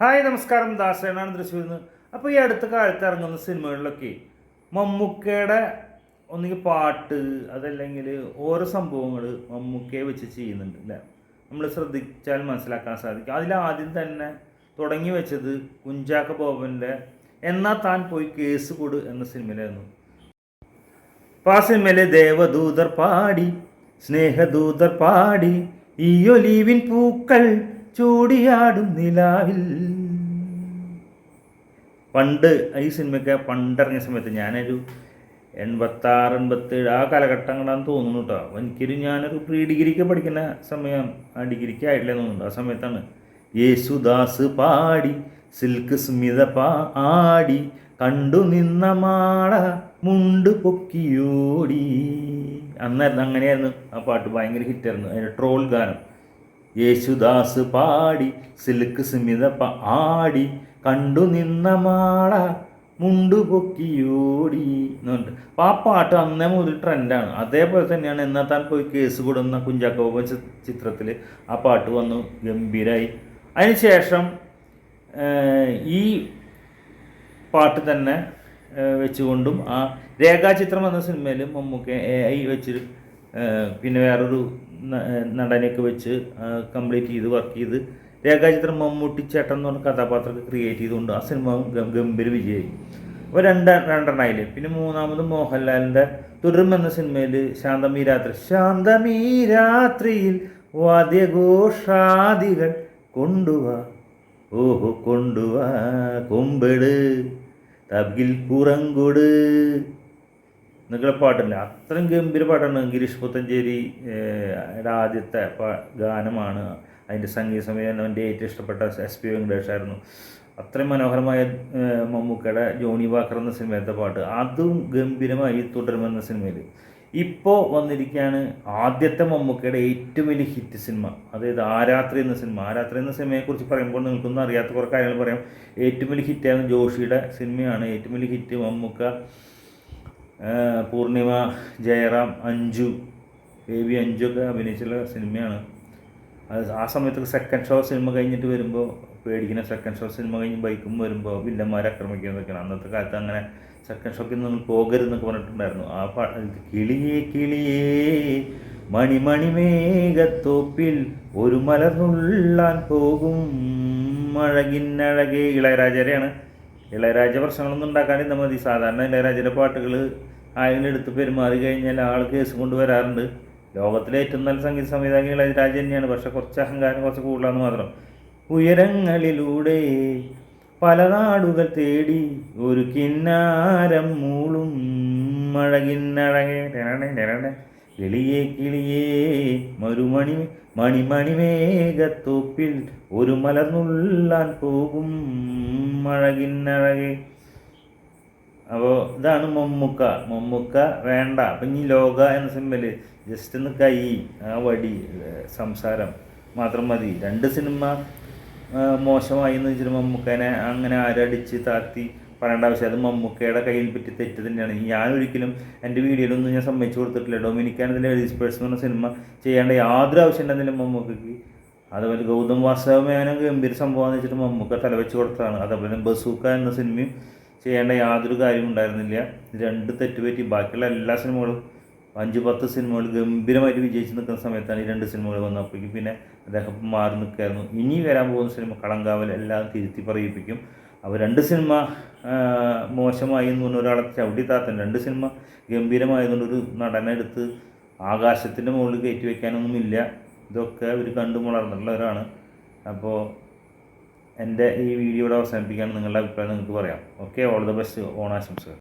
Hi നമസ്കാരം. ദാസേനാണ് തൃശ്ശൂരിൽ നിന്ന്. അപ്പോൾ ഈ അടുത്ത കാലത്ത് ഇറങ്ങുന്ന സിനിമകളിലൊക്കെ മമ്മൂക്കയുടെ ഒന്നുകിൽ പാട്ട് അതല്ലെങ്കിൽ ഓരോ സംഭവങ്ങൾ മമ്മൂക്കയെ വെച്ച് ചെയ്യുന്നുണ്ട് അല്ലേ? നമ്മൾ ശ്രദ്ധിച്ചാൽ മനസ്സിലാക്കാൻ സാധിക്കും. അതിലാദ്യം തന്നെ തുടങ്ങി വെച്ചത് കുഞ്ചാക്ക ബോബന്റെ എന്നാ താൻ പോയി കേസ് കൊടു എന്ന സിനിമയിലായിരുന്നു. അപ്പോൾ ആ സിനിമയിലെ ദേവദൂതർ പാടി സ്നേഹദൂതർ പാടി ഈ ഒലീവിൻ പൂക്കൾ ചൂടിയാടും നിലാവിൽ. പണ്ട് ഈ സിനിമയൊക്കെ പണ്ടിറങ്ങിയ സമയത്ത് ഞാനൊരു എൺപത്താറ് എൺപത്തേഴ് ആ കാലഘട്ടങ്ങളാണെന്ന് തോന്നുന്നു കേട്ടോ അപ്പോൾ എനിക്കൊരു ഞാനൊരു പ്രീ ഡിഗ്രിക്ക് പഠിക്കുന്ന സമയം ആ ഡിഗ്രിക്ക് ആയിട്ടില്ല തോന്നുന്നുണ്ട് ആ സമയത്താണ് യേശുദാസ് പാടി സിൽക്ക് സ്മിത പാ ആടി കണ്ടു നിന്ന മാള മുണ്ട് പൊക്കിയോടി. അന്നായിരുന്നു അങ്ങനെയായിരുന്നു ആ പാട്ട് ഭയങ്കര ഹിറ്റായിരുന്നു. അതിന്റെ ട്രോൾ ഗാനം. യേശുദാസ് പാടി സിൽക്ക് സ്മിത ആടി കണ്ടു നിന്ന മാള മുണ്ടു പൊക്കിയോടി എന്നുണ്ട് അപ്പം ആ പാട്ട് അന്നേ മുതൽ ട്രെൻഡാണ്. അതേപോലെ തന്നെയാണ് എന്നാൽ താൻ പോയി കേസ് കൊടുന്ന കുഞ്ചാക്കോബ ചിത്രത്തിൽ ആ പാട്ട് വന്നു ഗംഭീരായി. അതിനുശേഷം ഈ പാട്ട് തന്നെ വെച്ചുകൊണ്ടും ആ രേഖാചിത്രം എന്ന സിനിമയിൽ മമ്മൂക്ക എ ഐ വെച്ച് പിന്നെ വേറൊരു നടനെയൊക്കെ വെച്ച് കംപ്ലീറ്റ് ചെയ്ത് വർക്ക് ചെയ്ത് രേഖാചിത്രം മമ്മൂട്ടി ചേട്ടൻ എന്ന് പറഞ്ഞ കഥാപാത്രമൊക്കെ ക്രിയേറ്റ് ചെയ്തുകൊണ്ട് ആ സിനിമ ഗംഭീര വിജയമായി അപ്പോൾ രണ്ട് രണ്ടെണ്ണമായില്ലേ പിന്നെ മൂന്നാമത് മോഹൻലാലിന്റെ തുടരും എന്ന സിനിമയിൽ ശാന്തമീ രാത്രി. ശാന്തമീ രാത്രിയിൽ വാദ്യഘോഷാദികൾ കൊണ്ടുവാ ഓഹോ കൊണ്ടുവാ കൊമ്പെട് തബിൽ കുറങ്കൊട് എന്നൊക്കെ പാട്ടില്ല. അത്രയും ഗംഭീര പാട്ടാണ് ഗിരീഷ് പുത്തഞ്ചേരി ആദ്യത്തെ ഗാനമാണ്. അതിന്റെ സംഗീത സംവിധാനം എന്റെ ഏറ്റവും ഇഷ്ടപ്പെട്ട എസ് പി വെങ്കടേഷായിരുന്നു അത്രയും മനോഹരമായ മമ്മൂക്കയുടെ ജോണി വാക്കർ എന്ന സിനിമയിലത്തെ പാട്ട്. അതും ഗംഭീരമായി തുടരുമെന്ന സിനിമയിൽ ഇപ്പോൾ വന്നിരിക്കുകയാണ് ആദ്യത്തെ മമ്മൂക്കയുടെ ഏറ്റവും വലിയ ഹിറ്റ് സിനിമ. അതായത് ആരാത്രി എന്ന സിനിമ. ആരാത്രി എന്ന സിനിമയെക്കുറിച്ച് പറയുമ്പോൾ നിങ്ങൾക്കൊന്നും അറിയാത്ത കുറേ കാര്യങ്ങൾ പറയാം. ഏറ്റവും വലിയ ഹിറ്റായിരുന്നു ജോഷിയുടെ സിനിമയാണ് ഏറ്റവും വലിയ hit Mammukka Poornima Jayaram Anju A V ഒക്കെ അഭിനയിച്ചുള്ള സിനിമയാണ്. അത് ആ സമയത്തൊക്കെ സെക്കൻഡ് ഷോ സിനിമ കഴിഞ്ഞിട്ട് വരുമ്പോൾ പേടിക്കുന്ന സെക്കൻഡ് ഷോ സിനിമ കഴിഞ്ഞ് ബൈക്കും വരുമ്പോൾ വില്ലന്മാരെ ആക്രമിക്കുന്നതൊക്കെയാണ്. അന്നത്തെ കാലത്ത് അങ്ങനെ സെക്കൻഡ് ഷോക്കിൽ നിങ്ങൾ പോകരുതെന്നൊക്കെ പറഞ്ഞിട്ടുണ്ടായിരുന്നു. ആ പാ കിളിയേ കിളിയേ മണിമണിമേകത്തോപ്പിൽ ഒരു മലർന്നുള്ളാൻ പോകും. മഴകിന്നഴകെ ഇളയരാജരെയാണ്. ഇളയരാജ പ്രശ്നങ്ങളൊന്നും ഉണ്ടാക്കാണ്ടിരുന്നാൽ മതി. സാധാരണ ഇളയരാജയുടെ പാട്ടുകൾ ആരെങ്കിലും എടുത്ത് പെരുമാറി കഴിഞ്ഞാൽ ആൾ കേസ് കൊണ്ടുവരാറുണ്ട്. ലോകത്തിലെ ഏറ്റവും നല്ല സംഗീത സംവിധായകൻ ഇളയരാജ തന്നെയാണ്. പക്ഷെ കുറച്ച് അഹങ്കാരം കുറച്ച് കൂടുതലാണെന്ന് മാത്രം. ഉയരങ്ങളിലൂടെ പല നാടുകൾ തേടി ഒരു കിന്നാരം മൂളും മഴകിന്നഴകേ. കിളിയേ കിളിയേ മരുമണി മണിമണിമേഘത്തോപ്പിൽ ഒരു മലർന്നുള്ളാൻ പോകും മഴകിന്നഴകെ. അപ്പോൾ ഇതാണ് മമ്മുക്ക. മമ്മുക്ക വേണ്ട. അപ്പം ഇനി ലോക എന്ന സിനിമയിൽ ജസ്റ്റ് ഒന്ന് കൈ ആ വടി സംസാരം മാത്രം മതി. രണ്ട് സിനിമ മോശമായി എന്ന് വെച്ചിട്ട് മമ്മുക്കനെ അങ്ങനെ ആരടിച്ച് താത്തി പറയേണ്ട ആവശ്യം. അത് മമ്മൂക്കയുടെ കയ്യിൽ പറ്റി തെറ്റ് തന്നെയാണ്. ഞാൻ ഒരിക്കലും എന്റെ വീഡിയോയിലൊന്നും ഞാൻ സമ്മതിച്ചു കൊടുത്തിട്ടില്ല. ഡൊമിനിക്കാനതിന്റെ എലിസ്പേഴ്സ് എന്ന് പറഞ്ഞ സിനിമ ചെയ്യേണ്ട യാതൊരു ആവശ്യം ഉണ്ടെന്നില്ല മമ്മൂക്കയ്ക്ക്. അതുപോലെ ഗൗതം വാസവമേനോ ഗംഭീര സംഭവമാണെന്ന് വെച്ചിട്ട് മമ്മൂക്ക തലവെച്ച് കൊടുത്തതാണ്. അതുപോലെ ബസൂക്ക എന്ന സിനിമയും ചെയ്യേണ്ട യാതൊരു കാര്യവും ഉണ്ടായിരുന്നില്ല. രണ്ട് തെറ്റ് പറ്റി. ബാക്കിയുള്ള എല്ലാ സിനിമകളും അഞ്ച് പത്ത് സിനിമകൾ ഗംഭീരമായിട്ട് വിജയിച്ച് നിൽക്കുന്ന സമയത്താണ് ഈ രണ്ട് സിനിമകൾ വന്നപ്പോഴേക്കും പിന്നെ അദ്ദേഹം മാറി നിൽക്കുകയായിരുന്നു. ഇനി വരാൻ പോകുന്ന സിനിമ കളങ്കാവൽ എല്ലാം തിരുത്തി പറയിപ്പിക്കും. അപ്പോൾ രണ്ട് സിനിമ മോശമായി എന്ന് പറഞ്ഞ ഒരാളെ ചവിട്ടി താത്തൻ. രണ്ട് സിനിമ ഗംഭീരമായതുകൊണ്ട് ഒരു നടനെ എടുത്ത് ആകാശത്തിന്റെ മുകളിൽ കയറ്റി വയ്ക്കാനൊന്നുമില്ല ഇതൊക്കെ ഒരു കണ്ടു വളർന്നിട്ടുള്ളവരാണ് അപ്പോൾ എന്റെ ഈ വീഡിയോ ഇവിടെ അവസാനിപ്പിക്കാൻ നിങ്ങളുടെ അഭിപ്രായം നിങ്ങൾക്ക് പറയാം. Okay all the best. ഓണാശംസകൾ.